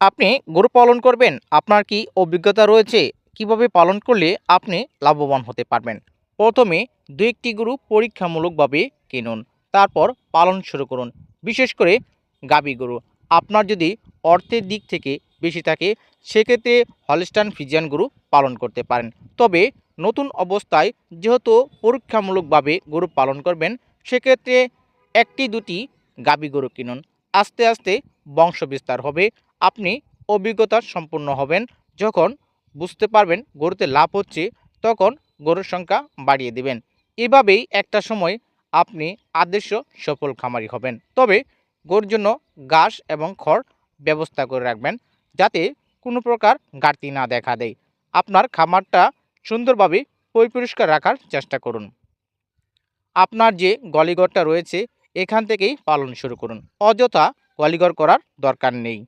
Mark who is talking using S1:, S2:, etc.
S1: আপনি গরু পালন করবেন, আপনার কি অভিজ্ঞতা রয়েছে? কীভাবে পালন করলে আপনি লাভবান হতে পারবেন? প্রথমে দু একটি গরু পরীক্ষামূলকভাবে কিনুন, তারপর পালন শুরু করুন। বিশেষ করে গাবি গরু, আপনার যদি অর্থের দিক থেকে বেশি থাকে, সেক্ষেত্রে হলস্টান ফিজিয়ান গরু পালন করতে পারেন। তবে নতুন অবস্থায় যেহেতু পরীক্ষামূলকভাবে গরু পালন করবেন, সেক্ষেত্রে একটি দুটি গাবি গরু কিনুন। আস্তে আস্তে বংশ বিস্তার হবে। আপনি অভিজ্ঞতা সম্পন্ন হবেন। যখন বুঝতে পারবেন গরুতে লাভ হচ্ছে, তখন গরুর সংখ্যা বাড়িয়ে দিবেন। এভাবেই একটা সময় আপনি আদর্শ সফল খামারি হবেন। তবে গরুর জন্য ঘাস এবং খড় ব্যবস্থা করে রাখবেন, যাতে কোনো প্রকার ঘাটতি না দেখা দেয়। আপনার খামারটা সুন্দরভাবে পরিপরিষ্কার রাখার চেষ্টা করুন। আপনার যে গলিঘরটা রয়েছে এখান থেকেই পালন শুরু করুন। অযথা গলিঘর করার দরকার নেই।